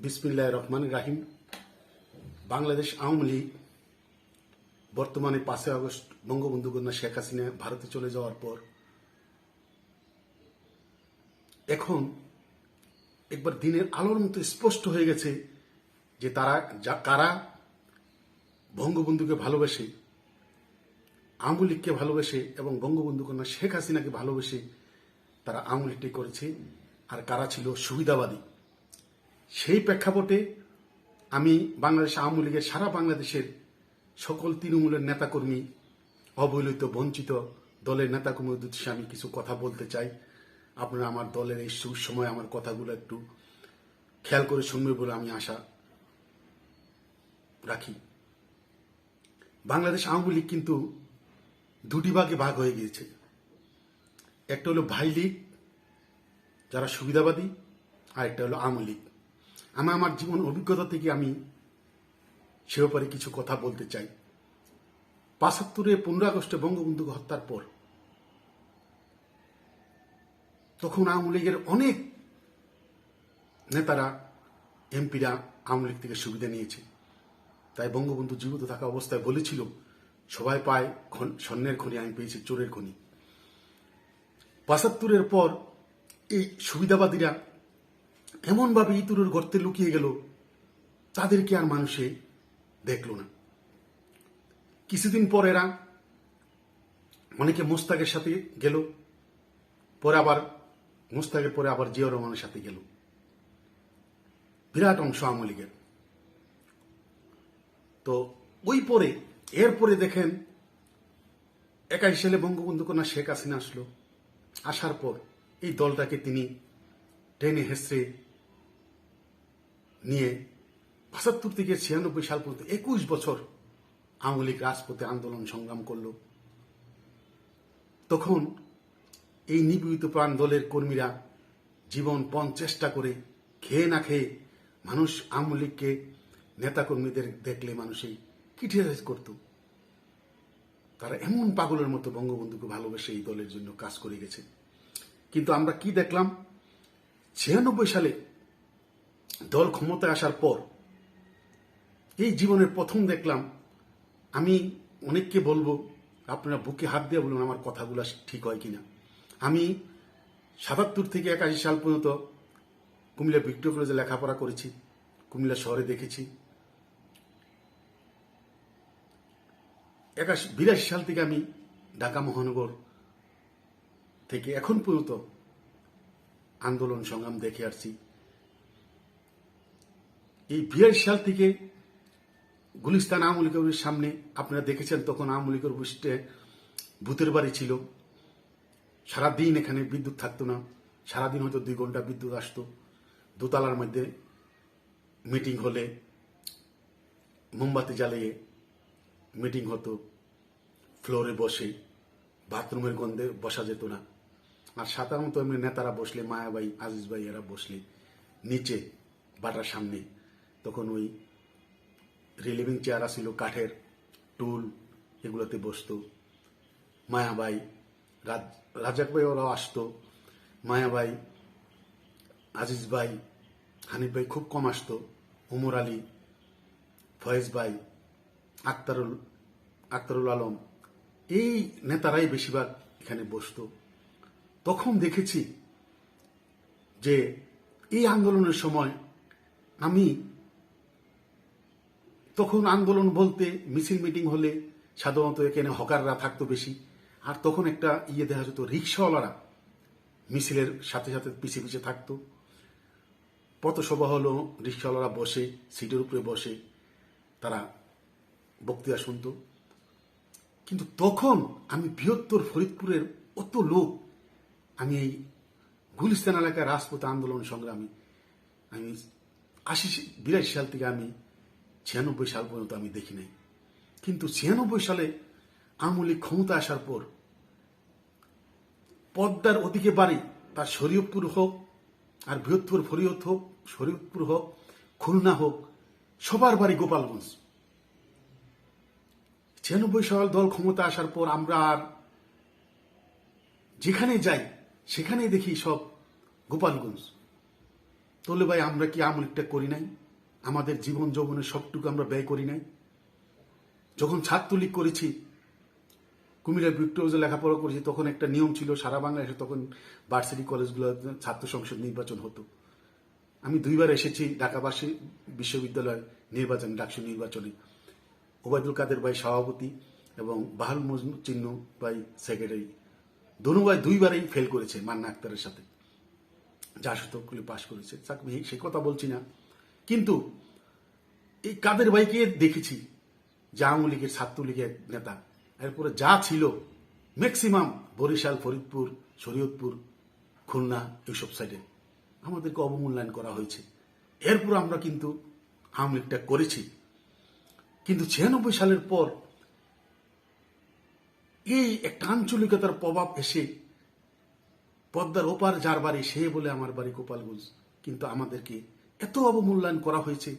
বিসমিল্লাহ রহমান রাহিম। বাংলাদেশ আওয়ামী লীগ বর্তমানে পাঁচই আগস্ট বঙ্গবন্ধু কন্যা শেখ হাসিনা ভারতে চলে যাওয়ার পর এখন একবার দিনের আলোর মতো স্পষ্ট হয়ে গেছে যে তারা যা কারা বঙ্গবন্ধুকে ভালোবেসে, আওয়ামী লীগকে ভালোবেসে এবং বঙ্গবন্ধু কন্যা শেখ হাসিনাকে ভালোবেসে তারা আওয়ামী লীগটি করেছে আর কারা ছিল সুবিধাবাদী। সেই প্রেক্ষাপটে আমি বাংলাদেশ আওয়ামী লীগের সারা বাংলাদেশের সকল তৃণমূলের নেতাকর্মী, অবহেলিত, বঞ্চিত দলের নেতাকর্মীর উদ্দেশ্যে আমি কিছু কথা বলতে চাই। আপনারা আমার দলের এই সময় আমার কথাগুলো একটু খেয়াল করে শুনবে বলে আমি আশা রাখি। বাংলাদেশ আওয়ামী লীগ কিন্তু দুটি ভাগে ভাগ হয়ে গিয়েছে। একটা হলো ভাই লীগ যারা সুবিধাবাদী আর একটা হলো আওয়ামী লীগ। আমি আমার জীবন অভিজ্ঞতা থেকে আমি সে ব্যাপারে কিছু কথা বলতে চাই। পাঁচাত্তরে পনেরো আগস্টে বঙ্গবন্ধুকে হত্যার পর তখন আওয়ামী লীগের অনেক নেতারা, এমপিরা আওয়ামী লীগ থেকে সুবিধা নিয়েছে। তাই বঙ্গবন্ধু জীবিত থাকা অবস্থায় বলেছিল, সবাই পায় স্বর্ণের খনি, আমি পেয়েছি চোরের খনি। পঁচাত্তরের পর এই সুবিধাবাদীরা এমনভাবে ইতুরের গর্তে লুকিয়ে গেল, তাদেরকে আর মানুষে দেখল না। কিছুদিন পর এরা অনেকে মোস্তাকের সাথে গেল, পরে আবার, মোস্তাকের পরে আবার জিয়া রহমানের সাথে গেল। বিরাট অংশ আওয়ামী লীগের। তো ওই পরে এরপরে দেখেন একাশি সালে বঙ্গবন্ধু কন্যা শেখ হাসিনা আসলো। আসার পর এই দলটাকে তিনি টেনে হেসড়ে নিয়ে পঁচাত্তর থেকে ছিয়ানব্বই সাল পর্যন্ত একুশ বছর আওয়ামী লীগ রাজপথে আন্দোলন সংগ্রাম করল। তখন এই নিপীড়িত প্রাণ দলের কর্মীরা জীবনপণ চেষ্টা করে খেয়ে না খেয়ে মানুষ আওয়ামী লীগকে নেতাকর্মীদের দেখলে মানুষই ক্রিটিসাইজ করত। তারা এমন পাগলের মতো বঙ্গবন্ধুকে ভালোবেসে এই দলের জন্য কাজ করে গেছে। কিন্তু আমরা কি দেখলাম? ছিয়ানব্বই সালে দল ক্ষমতায় আসার পর এই জীবনের প্রথম দেখলাম, আমি অনেককে বলব, আপনারা বুকে হাত দিয়ে বলুন আমার কথাগুলো ঠিক হয় কিনা। আমি সাতাত্তর থেকে একাশি সাল পর্যন্ত কুমিল্লা ভিক্টোরিয়া কলেজে লেখাপড়া করেছি, কুমিল্লা শহরে দেখেছি। একাশি, বিরাশি সাল থেকে আমি ঢাকা মহানগর থেকে এখন পর্যন্ত আন্দোলন সংগ্রাম দেখে আসছি। এই বিরাশি সাল থেকে গুলিস্তান আওয়ামী লীগের সামনে আপনারা দেখেছেন তখন আওয়ামী লীগের বৈশিষ্ট্যে ভূতের বাড়ি ছিল। সারাদিন এখানে বিদ্যুৎ থাকতো না। সারাদিন হয়তো দুই ঘণ্টা বিদ্যুৎ আসতো। দোতলার মধ্যে মিটিং হলে, মোমবাতি জ্বালিয়ে মিটিং হতো। ফ্লোরে বসে বাথরুমের গন্ধে বসা যেত না। আর সাধারণত এমনি নেতারা বসলে মায়াবাই আজিজ ভাই এরা বসলে, নিচে, বাটার সামনে তখন ওই রিলিভিং চেয়ার আসছিল কাঠের টুল এগুলোতে বসতো। মায়াবাই, রাজ- রাজাক ভাই ওরাও আসতো। মায়াবাই, আজিজ ভাই, হানিফ ভাই খুব কম আসতো। উমর আলী, ফয়েজ ভাই, আক্তারুল আক্তারুল আলম, এই নেতারাই বেশিরভাগ এখানে বসতো। তখন দেখেছি যে এই আন্দোলনের সময় আমি তখন আন্দোলন বলতে মিছিল মিটিং হলে সাধারণত এখানে হকাররা থাকতো বেশি। আর তখন একটা ইয়ে দেখা যেত, রিক্সাওয়ালারা মিছিলের সাথে সাথে পিছিয়ে পিছিয়ে থাকতো। পথসভা হলো, রিক্সাওয়ালারা বসে, সিটের উপরে বসে তারা বক্তৃতা শুনত। কিন্তু তখন আমি বৃহত্তর ফরিদপুরের অত লোক, আমি এই গুলিস্তান এলাকায় রাজপথ আন্দোলন সংগ্রামী, আমি আশি বিরাশি সাল থেকে আমি ছিয়ানব্বই সাল পর্যন্ত আমি দেখি নাই। কিন্তু ছিয়ানব্বই সালে আওয়ামী লীগ ক্ষমতা আসার পর পদ্মার ওদিকে বাড়ি, তার শরীয়তপুর হোক আর বৃহত্তর ফরিয়ত হোক, শরীয়তপুর হোক, খুলনা হোক, সবার বাড়ি গোপালগঞ্জ। ছিয়ানব্বই সাল দল ক্ষমতা আসার পর আমরা আর যেখানে যাই, সেখানেই দেখি সব গোপালগঞ্জ। তাহলে ভাই, আমরা কি আমলিকটা করি নাই? আমাদের জীবন যৌবনের সবটুকু আমরা ব্যয় করি নাই। যখন ছাত্রলীগ করেছি কুমিল্লা ভিক্টোরিয়াতে লেখাপড়া করেছি, তখন একটা নিয়ম ছিল, সারা বাংলাদেশে তখন ভার্সিটি কলেজগুলো ছাত্র সংসদ নির্বাচন হতো। আমি দুইবার এসেছি ঢাকাবাসী বিশ্ববিদ্যালয় নির্বাচন, ডাকসু নির্বাচনে। ওবায়দুল কাদের ভাই সভাপতি এবং বাহাল মজনু চিহ্ন ভাই সেক্রেটারি দনু ভাই দুইবারই ফেল করেছে মান্না আক্তারের সাথে। যা শতকগুলি পাশ করেছে। সে কথা বলছি না। কিন্তু এই কাদের ভাইকে দেখেছি যে আওয়ামী লীগের ছাত্রলীগের নেতা। এরপরে যা ছিল ম্যাক্সিমাম বরিশাল, ফরিদপুর, শরীয়তপুর, খুলনা, এইসব সাইডে আমাদেরকে অবমূল্যায়ন করা হয়েছে। এরপর আমরা কিন্তু আওয়ামী লীগটা করেছি। কিন্তু ছিয়ানব্বই সালের পর এই একটা আঞ্চলিকতার প্রভাব এসে পদ্মার ওপার যার বাড়ি, সে বলে আমার বাড়ি গোপালগঞ্জ। কিন্তু আমাদেরকে এত অবমূল্যায়ন করা হয়েছে।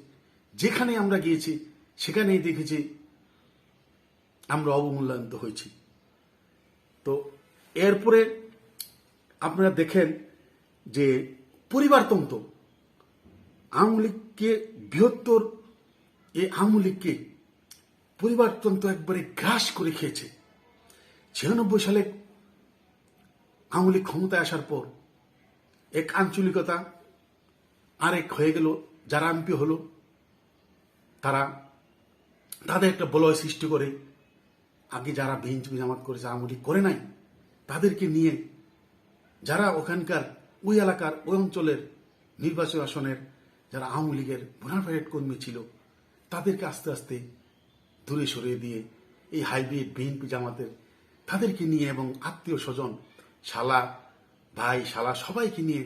যেখানে আমরা গিয়েছি, সেখানেই দেখেছি আমরা অবমূল্যায়িত হয়েছি। তো এরপরে আপনারা দেখেন যে পরিবারতন্ত্র আওয়ামী লীগকে বৃহত্তর, এই আওয়ামী লীগকে পরিবারতন্ত্র একবারে গ্রাস করে খেয়েছে। ছিয়ানব্বই সালে আওয়ামী লীগ ক্ষমতায় আসার পর এক আঞ্চলিকতা আরেক হয়ে গেল, যারা এমপি হলো, তারা তাদের একটা বলয় সৃষ্টি করে, আগে যারা বিএনপি জামাত করেছে, আওয়ামী লীগ করে নাই, তাদেরকে নিয়ে যারা ওখানকার ওই এলাকার, ওই অঞ্চলের নির্বাচন আসনের যারা আওয়ামী লীগের বোনাফাইড কর্মী ছিল, তাদেরকে আস্তে আস্তে দূরে সরিয়ে দিয়ে এই হাইব্রিড বিএনপি জামাতের তাদেরকে নিয়ে এবং আত্মীয় স্বজন, শালা ভাই, শালা সবাইকে নিয়ে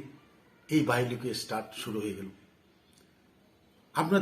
এই বাহিনীকে স্টার্ট শুরু হয়ে গেল। আপনারা